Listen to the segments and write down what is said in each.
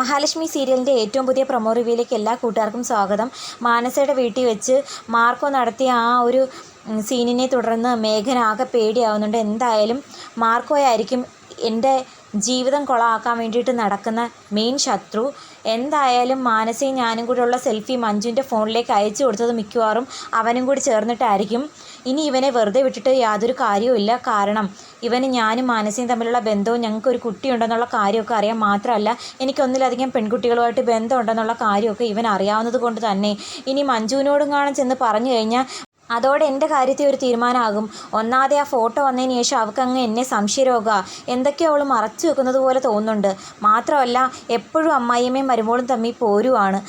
മഹാലക്ഷ്മി സീരിയലിന്റെ ഏറ്റവും പുതിയ പ്രൊമോ റിവ്യൂയിലേക്ക് എല്ലാ കൂട്ടുകാർക്കും സ്വാഗതം. മാനസയുടെ വീട്ടിൽ വെച്ച് മാർക്കോ നടത്തിയ ആ ഒരു സീനിനെ തുടർന്ന് മേഘന ആകെ പേടിയാവുന്നുണ്ട്. എന്തായാലും മാർക്കോയായിരിക്കും എന്റെ ജീവിതം കൊളാക്കാൻ വേണ്ടിയിട്ട് നടക്കുന്ന മെയിൻ ശത്രു. എന്തായാലും മാനസയും ഞാനും കൂടെ ഉള്ള സെൽഫി മഞ്ജുവിന്റെ ഫോണിലേക്ക് അയച്ചു കൊടുത്തത് മിക്കവാറും അവനും കൂടി ചേർന്നിട്ടായിരിക്കും. ഇനി ഇവനെ വെറുതെ വിട്ടിട്ട് യാതൊരു കാര്യവുമില്ല കാരണം ഇവന് ഞാനും മാനസയും തമ്മിലുള്ള ബന്ധവും ഞങ്ങൾക്ക് ഒരു കുട്ടിയുണ്ടെന്നുള്ള കാര്യമൊക്കെ അറിയാം മാത്രമല്ല എനിക്കൊന്നിലധികം പെൺകുട്ടികളുമായിട്ട് ബന്ധമുണ്ടെന്നുള്ള കാര്യമൊക്കെ ഇവൻ അറിയാവുന്നത് കൊണ്ട് തന്നെ. ഇനി മഞ്ജുവിനോടും കാണാൻ ചെന്ന് പറഞ്ഞു കഴിഞ്ഞാൽ അതോടെ എന്റെ കാര്യത്തിൽ ഒരു തീരുമാനമാകും. ഒന്നാതെ ആ ഫോട്ടോ വന്നതിന് ശേഷം അവൾക്കങ്ങ് എന്നെ സംശയരോഗ. എന്തൊക്കെയോ അവൾ മറച്ചു വെക്കുന്നത് പോലെ തോന്നുന്നുണ്ട്. മാത്രമല്ല എപ്പോഴും അമ്മായിയമ്മയും മരുമോളും തമ്മിൽ പോരുവാണ്.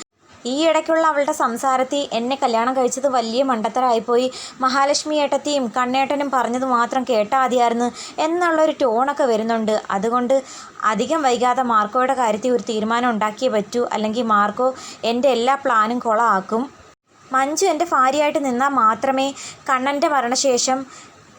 ഈ ഇടയ്ക്കുള്ള അവളുടെ സംസാരത്തിൽ എന്നെ കല്യാണം കഴിച്ചത് വലിയ മണ്ടത്തരായിപ്പോയി മഹാലക്ഷ്മി ഏട്ടത്തിയും കണ്ണേട്ടനും പറഞ്ഞത് മാത്രം കേട്ടാൽ മതിയായിരുന്നു എന്നുള്ളൊരു ടോണൊക്കെ വരുന്നുണ്ട്. അതുകൊണ്ട് അധികം വൈകാതെ മാർക്കോയുടെ കാര്യത്തിൽ ഒരു തീരുമാനം ഉണ്ടാക്കിയേ പറ്റൂ. അല്ലെങ്കിൽ മാർക്കോ എന്റെ എല്ലാ പ്ലാനും കുളമാക്കും മഞ്ജു എന്റെ ഭാര്യയായിട്ട് നിന്നാൽ മാത്രമേ കണ്ണന്റെ മരണശേഷം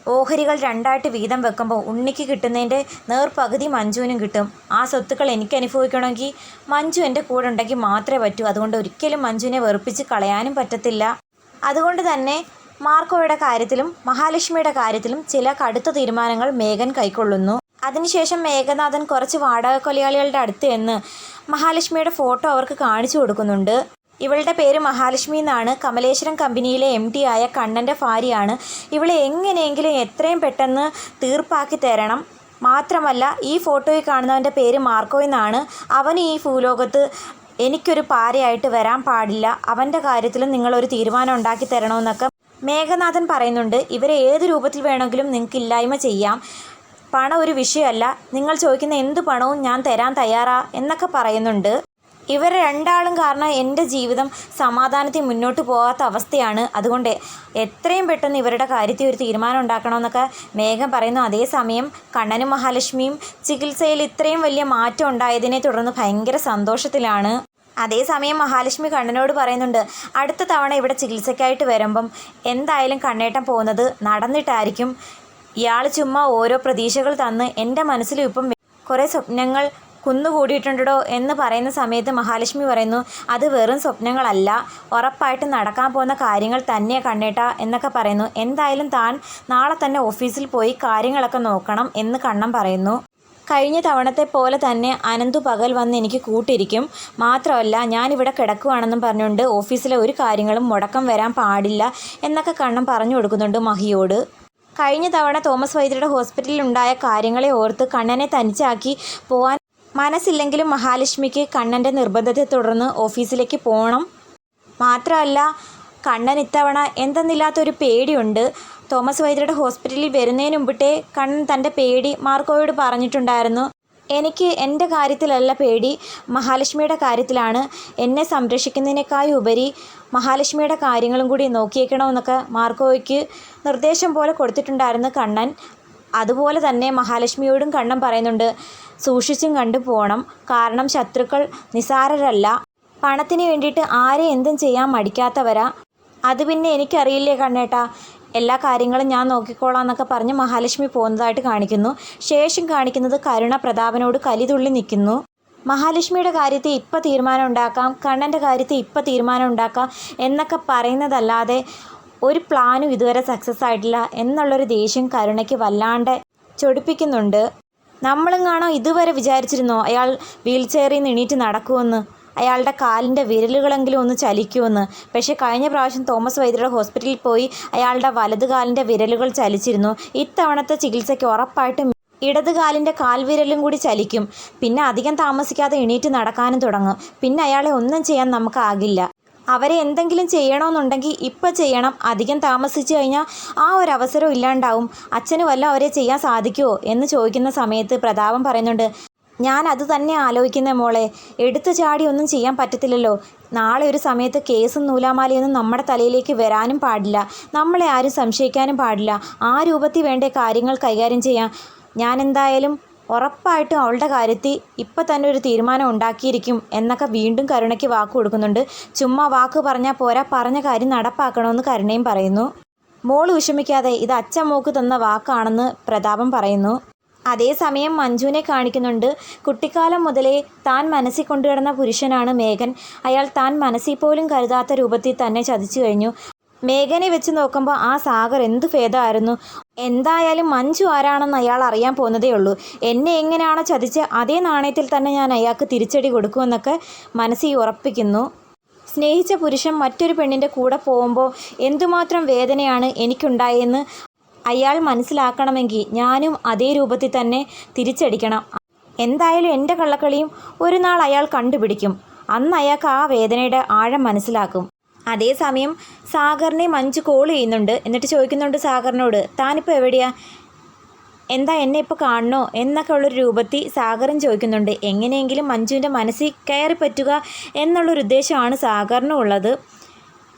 ഓഹരികൾ രണ്ടായിട്ട് വീതം വെക്കുമ്പോൾ ഉണ്ണിക്ക് കിട്ടുന്നതിന്റെ നേർപകുതി മഞ്ജുവിനും കിട്ടും. ആ സ്വത്തുക്കൾ എനിക്ക് അനുഭവിക്കണമെങ്കിൽ മഞ്ജു എന്റെ കൂടെ ഉണ്ടെങ്കിൽ മാത്രമേ പറ്റൂ. അതുകൊണ്ട് ഒരിക്കലും മഞ്ജുവിനെ വെറുപ്പിച്ച് കളയാനും പറ്റത്തില്ല. അതുകൊണ്ട് തന്നെ മാർക്കോയുടെ കാര്യത്തിലും മഹാലക്ഷ്മിയുടെ കാര്യത്തിലും ചില കടുത്ത തീരുമാനങ്ങൾ മേഘൻ കൈക്കൊള്ളുന്നു. അതിനുശേഷം മേഘനാഥൻ കുറച്ച് വാടക കൊലയാളികളുടെ അടുത്ത് എന്ന് മഹാലക്ഷ്മിയുടെ ഫോട്ടോ അവർക്ക് കാണിച്ചു കൊടുക്കുന്നുണ്ട്. ഇവളുടെ പേര് മഹാലക്ഷ്മി എന്നാണ്. കമലേശ്വരം കമ്പനിയിലെ എം ഡി ആയ കണ്ണന്റെ ഭാര്യയാണ്. ഇവളെ എങ്ങനെയെങ്കിലും എത്രയും പെട്ടെന്ന് തീർപ്പാക്കി തരണം. മാത്രമല്ല ഈ ഫോട്ടോയിൽ കാണുന്നവന്റെ പേര് മാർക്കോ എന്നാണ്. അവൻ ഈ ഭൂലോകത്ത് എനിക്കൊരു പാരയായിട്ട് വരാൻ പാടില്ല. അവന്റെ കാര്യത്തിലും നിങ്ങളൊരു തീരുമാനം ഉണ്ടാക്കി തരണമെന്നൊക്കെ മേഘനാഥൻ പറയുന്നുണ്ട്. ഇവരെ ഏത് രൂപത്തിൽ വേണമെങ്കിലും നിങ്ങൾക്ക് ഇല്ലായ്മ ചെയ്യാം. പണം ഒരു വിഷയമല്ല. നിങ്ങൾ ചോദിക്കുന്ന എന്ത് പണവും ഞാൻ തരാൻ തയ്യാറാ എന്നൊക്കെ പറയുന്നുണ്ട്. ഇവർ രണ്ടാളും കാരണം എന്റെ ജീവിതം സമാധാനത്തിൽ മുന്നോട്ട് പോകാത്ത അവസ്ഥയാണ്. അതുകൊണ്ട് എത്രയും പെട്ടെന്ന് ഇവരുടെ കാര്യത്തിൽ ഒരു തീരുമാനം ഉണ്ടാക്കണമെന്നൊക്കെ മേഘം പറയുന്നു. അതേസമയം കണ്ണനും മഹാലക്ഷ്മിയും ചികിത്സയിൽ ഇത്രയും വലിയ മാറ്റം ഉണ്ടായതിനെ തുടർന്ന് ഭയങ്കര സന്തോഷത്തിലാണ്. അതേസമയം മഹാലക്ഷ്മി കണ്ണനോട് പറയുന്നുണ്ട് അടുത്ത തവണ ഇവിടെ ചികിത്സയ്ക്കായിട്ട് വരുമ്പം എന്തായാലും കണ്ണേട്ടം പോകുന്നത് നടന്നിട്ടായിരിക്കും. ഇയാൾ ചുമ്മാ ഓരോ പ്രതീക്ഷകൾ തന്ന് എന്റെ മനസ്സിലും ഇപ്പം കുറേ സ്വപ്നങ്ങൾ കുന്നുകൂടിയിട്ടുണ്ടോ എന്ന് പറയുന്ന സമയത്ത് മഹാലക്ഷ്മി പറയുന്നു അത് വെറും സ്വപ്നങ്ങളല്ല. ഉറപ്പായിട്ട് നടക്കാൻ പോകുന്ന കാര്യങ്ങൾ തന്നെ കണ്ണേട്ട എന്നൊക്കെ പറയുന്നു. എന്തായാലും താൻ നാളെ തന്നെ ഓഫീസിൽ പോയി കാര്യങ്ങളൊക്കെ നോക്കണം എന്ന് കണ്ണം പറയുന്നു. കഴിഞ്ഞ തവണത്തെ പോലെ തന്നെ അനന്തു പകൽ വന്ന് എനിക്ക് കൂട്ടിരിക്കും മാത്രമല്ല ഞാനിവിടെ കിടക്കുവാണെന്നും പറഞ്ഞുകൊണ്ട് ഓഫീസിലെ ഒരു കാര്യങ്ങളും മുടക്കം വരാൻ പാടില്ല എന്നൊക്കെ കണ്ണം പറഞ്ഞു കൊടുക്കുന്നുണ്ട് മഹിയോട്. കഴിഞ്ഞ തവണ തോമസ് വൈദ്യരുടെ ഹോസ്പിറ്റലിൽ ഉണ്ടായ കാര്യങ്ങളെ ഓർത്ത് കണ്ണനെ തനിച്ചാക്കി പോവാൻ മനസ്സില്ലെങ്കിലും മഹാലക്ഷ്മിക്ക് കണ്ണന്റെ നിർബന്ധത്തെ തുടർന്ന് ഓഫീസിലേക്ക് പോകണം മാത്രമല്ല കണ്ണൻ ഇത്തവണ എന്തെന്നില്ലാത്തൊരു പേടിയുണ്ട്. തോമസ് വൈദ്യരുടെ ഹോസ്പിറ്റലിൽ വരുന്നതിന് മുമ്പിട്ടേ കണ്ണൻ തന്റെ പേടി മാർക്കോയോട് പറഞ്ഞിട്ടുണ്ടായിരുന്നു. എനിക്ക് എന്റെ കാര്യത്തിലല്ല പേടി മഹാലക്ഷ്മിയുടെ കാര്യത്തിലാണ്. എന്നെ സംരക്ഷിക്കുന്നതിനേക്കാൾ ഉപരി മഹാലക്ഷ്മിയുടെ കാര്യങ്ങളും കൂടി നോക്കിയേക്കണമെന്നൊക്കെ മാർക്കോയ്ക്ക് നിർദ്ദേശം പോലെ കൊടുത്തിട്ടുണ്ടായിരുന്നു കണ്ണൻ. അതുപോലെ തന്നെ മഹാലക്ഷ്മിയോടും കണ്ണൻ പറയുന്നുണ്ട് സൂക്ഷിച്ചും കണ്ടു പോകണം കാരണം ശത്രുക്കൾ നിസാരരല്ല. പണത്തിന് വേണ്ടിയിട്ട് ആരെ എന്തും ചെയ്യാൻ മടിക്കാത്തവരാ. അത് പിന്നെ എനിക്കറിയില്ലേ കണ്ണേട്ടാ. എല്ലാ കാര്യങ്ങളും ഞാൻ നോക്കിക്കോളാം എന്നൊക്കെ പറഞ്ഞ് മഹാലക്ഷ്മി പോകുന്നതായിട്ട് കാണിക്കുന്നു. ശേഷം കാണിക്കുന്നത് കരുണ പ്രതാപനോട് കലിതുള്ളി നിൽക്കുന്നു. മഹാലക്ഷ്മിയുടെ കാര്യത്തിൽ ഇപ്പം തീരുമാനം ഉണ്ടാക്കാം കണ്ണന്റെ കാര്യത്തിൽ ഇപ്പം തീരുമാനം ഉണ്ടാക്കാം എന്നൊക്കെ പറയുന്നതല്ലാതെ ഒരു പ്ലാനും ഇതുവരെ സക്സസ് ആയിട്ടില്ല എന്നുള്ളൊരു ദേഷ്യം കരുണയ്ക്ക് വല്ലാണ്ട് ചൊടിപ്പിക്കുന്നുണ്ട്. നമ്മളും കാണോ ഇതുവരെ വിചാരിച്ചിരുന്നോ അയാൾ വീൽ ചെയറിൽ നിന്ന് എണീറ്റ് നടക്കുമെന്ന്. അയാളുടെ കാലിന്റെ വിരലുകളെങ്കിലും ഒന്ന് ചലിക്കുമെന്ന്. പക്ഷേ കഴിഞ്ഞ പ്രാവശ്യം തോമസ് വൈദ്യരുടെ ഹോസ്പിറ്റലിൽ പോയി അയാളുടെ വലത് കാലിന്റെ വിരലുകൾ ചലിച്ചിരുന്നു. ഇത്തവണത്തെ ചികിത്സയ്ക്ക് ഉറപ്പായിട്ടും ഇടത് കാലിന്റെ കാൽവിരലും കൂടി ചലിക്കും. പിന്നെ അധികം താമസിക്കാതെ എണീറ്റ് നടക്കാനും തുടങ്ങും. പിന്നെ അയാളെ ഒന്നും ചെയ്യാൻ നമുക്കാകില്ല അവരെ എന്തെങ്കിലും ചെയ്യണമെന്നുണ്ടെങ്കിൽ ഇപ്പം ചെയ്യണം. അധികം താമസിച്ചു കഴിഞ്ഞാൽ ആ ഒരു അവസരം ഇല്ലാണ്ടാവും. അച്ഛന് വല്ല അവരെ ചെയ്യാൻ സാധിക്കുമോ എന്ന് ചോദിക്കുന്ന സമയത്ത് പ്രതാപം പറയുന്നുണ്ട് ഞാൻ അത് തന്നെ ആലോചിക്കുന്ന മോളെ. എടുത്തു ചാടി ഒന്നും ചെയ്യാൻ പറ്റത്തില്ലല്ലോ. നാളെ ഒരു സമയത്ത് കേസും നൂലാമാലയൊന്നും നമ്മുടെ തലയിലേക്ക് വരാനും പാടില്ല. നമ്മളെ ആരും സംശയിക്കാനും പാടില്ല. ആ രൂപത്തിൽ വേണ്ട കാര്യങ്ങൾ കൈകാര്യം ചെയ്യാം ഞാൻ എന്തായാലും ഉറപ്പായിട്ടും അവളുടെ കാര്യത്തിൽ ഇപ്പം തന്നെ ഒരു തീരുമാനം ഉണ്ടാക്കിയിരിക്കും എന്നൊക്കെ വീണ്ടും കരുണയ്ക്ക് വാക്ക് കൊടുക്കുന്നുണ്ട്. ചുമ്മാ വാക്ക് പറഞ്ഞാൽ പോരാ പറഞ്ഞ കാര്യം നടപ്പാക്കണമെന്ന് കരുണയും പറയുന്നു. മോൾ വിഷമിക്കാതെ ഇത് അച്ഛൻ മോക്ക് തന്ന വാക്കാണെന്ന് പ്രതാപം പറയുന്നു. അതേസമയം മഞ്ജുവിനെ കാണിക്കുന്നുണ്ട്. കുട്ടിക്കാലം മുതലേ താൻ മനസ്സിൽ കൊണ്ടുകിടന്ന പുരുഷനാണ് മേഘൻ. അയാൾ താൻ മനസ്സിൽ പോലും കരുതാത്ത രൂപത്തിൽ തന്നെ ചതിച്ചു കഴിഞ്ഞു. മേഘനെ വെച്ച് നോക്കുമ്പോൾ ആ സാഗർ എന്ത് ഭേദമായിരുന്നു? എന്തായാലും മഞ്ജു ആരാണെന്ന് അയാൾ അറിയാൻ പോകുന്നതേ ഉള്ളൂ. എന്നെ എങ്ങനെയാണോ ചതിച്ച് അതേ നാണയത്തിൽ തന്നെ ഞാൻ അയാൾക്ക് തിരിച്ചടി കൊടുക്കുമെന്നൊക്കെ മനസ്സിൽ ഉറപ്പിക്കുന്നു. സ്നേഹിച്ച പുരുഷൻ മറ്റൊരു പെണ്ണിന്റെ കൂടെ പോകുമ്പോൾ എന്തുമാത്രം വേദനയാണ് എനിക്കുണ്ടായെന്ന് അയാൾ മനസ്സിലാക്കണമെങ്കിൽ ഞാനും അതേ രൂപത്തിൽ തന്നെ തിരിച്ചടിക്കണം. എന്തായാലും എന്റെ കള്ളക്കളിയും ഒരു നാൾ അയാൾ കണ്ടുപിടിക്കും. അന്ന് അയാൾക്ക് ആ വേദനയുടെ ആഴം മനസ്സിലാക്കും. അതേസമയം സാഗറിനെ മഞ്ജു കോൾ ചെയ്യുന്നുണ്ട്. എന്നിട്ട് ചോദിക്കുന്നുണ്ട് സാഗറിനോട് താനിപ്പോൾ എവിടെയാ? എന്താ എന്നെ ഇപ്പോൾ കാണണോ? എന്നൊക്കെ ഉള്ളൊരു രൂപത്തിൽ സാഗറും ചോദിക്കുന്നുണ്ട്. എങ്ങനെയെങ്കിലും മഞ്ജുവിന്റെ മനസ്സിൽ കയറി പറ്റുക എന്നുള്ളൊരു ഉദ്ദേശമാണ് സാഗറിനും ഉള്ളത്.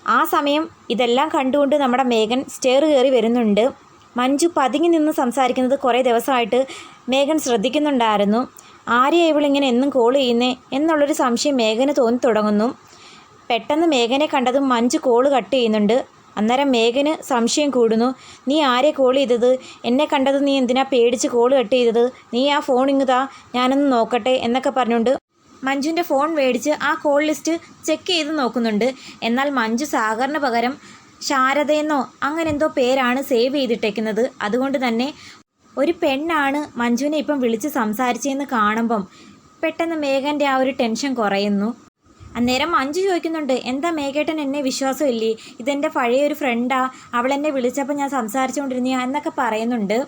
ആ സമയം ഇതെല്ലാം കണ്ടുകൊണ്ട് നമ്മുടെ മേഘൻ സ്റ്റെയർ കയറി വരുന്നുണ്ട്. മഞ്ജു പതുങ്ങി നിന്ന് സംസാരിക്കുന്നത് കുറേ ദിവസമായിട്ട് മേഘൻ ശ്രദ്ധിക്കുന്നുണ്ടായിരുന്നു. ആരെയാണ് ഇവളിങ്ങനെ എന്നും കോൾ ചെയ്യുന്നേ? എന്നുള്ളൊരു സംശയം മേഘന് തോന്നി തുടങ്ങുന്നു. പെട്ടെന്ന് മേഘനെ കണ്ടതും മഞ്ജു കോൾ കട്ട് ചെയ്യുന്നുണ്ട്. അന്നേരം മേഘന് സംശയം കൂടുന്നു. നീ ആരെ കോൾ ചെയ്തത്? എന്നെ കണ്ടത് നീ എന്തിനാ പേടിച്ച് കോൾ കട്ട് ചെയ്തത്? നീ ആ ഫോൺ ഇങ്ങുതാ ഞാനൊന്ന് നോക്കട്ടെ എന്നൊക്കെ പറഞ്ഞുകൊണ്ട് മഞ്ജുവിന്റെ ഫോൺ മേടിച്ച് ആ കോൾ ലിസ്റ്റ് ചെക്ക് ചെയ്ത് നോക്കുന്നുണ്ട്. എന്നാൽ മഞ്ജു സാഗറിന് പകരം ശാരദയെന്നോ അങ്ങനെ എന്തോ പേരാണ് സേവ് ചെയ്തിട്ടേക്കുന്നത്. അതുകൊണ്ട് തന്നെ ഒരു പെണ്ണാണ് മഞ്ജുവിനെ ഇപ്പം വിളിച്ച് സംസാരിച്ചതെന്ന് കാണുമ്പം പെട്ടെന്ന് മേഘന്റെ ആ ഒരു ടെൻഷൻ കുറയുന്നു. അന്നേരം മഞ്ജു ചോദിക്കുന്നുണ്ട് എന്താ മേഘേട്ടൻ എന്നെ വിശ്വാസമില്ലേ? ഇതെന്റെ പഴയ ഒരു ഫ്രണ്ടാ അവൾ എന്നെ വിളിച്ചപ്പോൾ ഞാൻ സംസാരിച്ചുകൊണ്ടിരുന്ന എന്നൊക്കെ പറയുന്നുണ്ട്.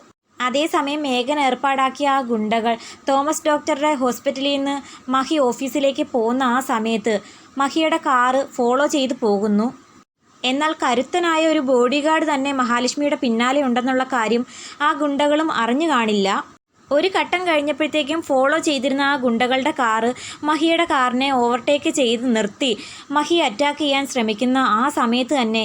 അതേസമയം മേഘൻ ഏർപ്പാടാക്കിയ ആ ഗുണ്ടകൾ തോമസ് ഡോക്ടറുടെ ഹോസ്പിറ്റലിൽ നിന്ന് മഹി ഓഫീസിലേക്ക് പോകുന്ന ആ സമയത്ത് മഹിയുടെ കാറ് ഫോളോ ചെയ്ത് പോകുന്നു. എന്നാൽ കരുത്തനായ ഒരു ബോഡിഗാർഡ് തന്നെ മഹാലക്ഷ്മിയുടെ പിന്നാലെ ഉണ്ടെന്നുള്ള കാര്യം ആ ഗുണ്ടകളും അറിഞ്ഞു കാണില്ല. ഒരു ഘട്ടം കഴിഞ്ഞപ്പോഴത്തേക്കും ഫോളോ ചെയ്തിരുന്ന ആ ഗുണ്ടകളുടെ കാറ് മഹിയുടെ കാറിനെ ഓവർടേക്ക് ചെയ്ത് നിർത്തി. മഹി അറ്റാക്ക് ചെയ്യാൻ ശ്രമിക്കുന്ന ആ സമയത്ത് തന്നെ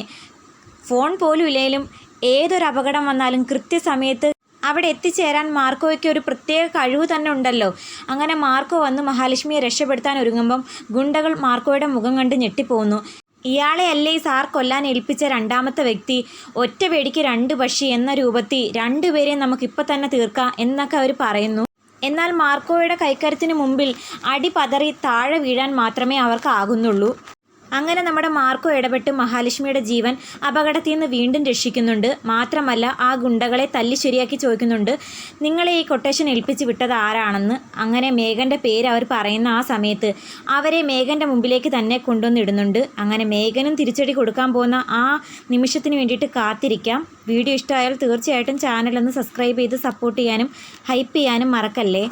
ഫോൺ പോലും ഇല്ലെങ്കിലും ഏതൊരു അപകടം വന്നാലും കൃത്യസമയത്ത് അവിടെ എത്തിച്ചേരാൻ മാർക്കോയ്ക്ക് ഒരു പ്രത്യേക കഴിവ് തന്നെ ഉണ്ടല്ലോ. അങ്ങനെ മാർക്കോ വന്ന് മഹാലക്ഷ്മിയെ രക്ഷപ്പെടുത്താൻ ഒരുങ്ങുമ്പം ഗുണ്ടകൾ മാർക്കോയുടെ മുഖം കണ്ട് ഞെട്ടിപ്പോകുന്നു ഇയാളെ അല്ലേ സാർ കൊല്ലാൻ ഏൽപ്പിച്ച രണ്ടാമത്തെ വ്യക്തി? ഒറ്റ വെടിക്ക് രണ്ട് പക്ഷി എന്ന രൂപത്തിൽ രണ്ടുപേരെയും നമുക്കിപ്പോൾ തന്നെ തീർക്കാം എന്നൊക്കെ അവർ പറയുന്നു. എന്നാൽ മാർക്കോയുടെ കൈക്കരുത്തിന് മുമ്പിൽ അടി പതറി താഴെ വീഴാൻ മാത്രമേ അവർക്ക് അവർക്കാകുന്നുള്ളൂ അങ്ങനെ നമ്മുടെ മാർക്കോ ഇടപെട്ട് മഹാലക്ഷ്മിയുടെ ജീവൻ അപകടത്തിൽ നിന്ന് വീണ്ടും രക്ഷിക്കുന്നുണ്ട്. മാത്രമല്ല ആ ഗുണ്ടകളെ തല്ലി ശരിയാക്കി ചോദിക്കുന്നുണ്ട് നിങ്ങളെ ഈ കൊട്ടേഷൻ ഏൽപ്പിച്ച് വിട്ടത് ആരാണെന്ന്? അങ്ങനെ മേഘന്റെ പേര് അവർ പറയുന്ന ആ സമയത്ത് അവരെ മേഘന്റെ മുമ്പിലേക്ക് തന്നെ കൊണ്ടുവന്നിടുന്നുണ്ട്. അങ്ങനെ മേഘനും തിരിച്ചടി കൊടുക്കാൻ പോകുന്ന ആ നിമിഷത്തിന് വേണ്ടിയിട്ട് കാത്തിരിക്കാം. വീഡിയോ ഇഷ്ടമായാൽ തീർച്ചയായിട്ടും ചാനലൊന്ന് സബ്സ്ക്രൈബ് ചെയ്ത് സപ്പോർട്ട് ചെയ്യാനും ഹൈപ്പ് ചെയ്യാനും മറക്കല്ലേ?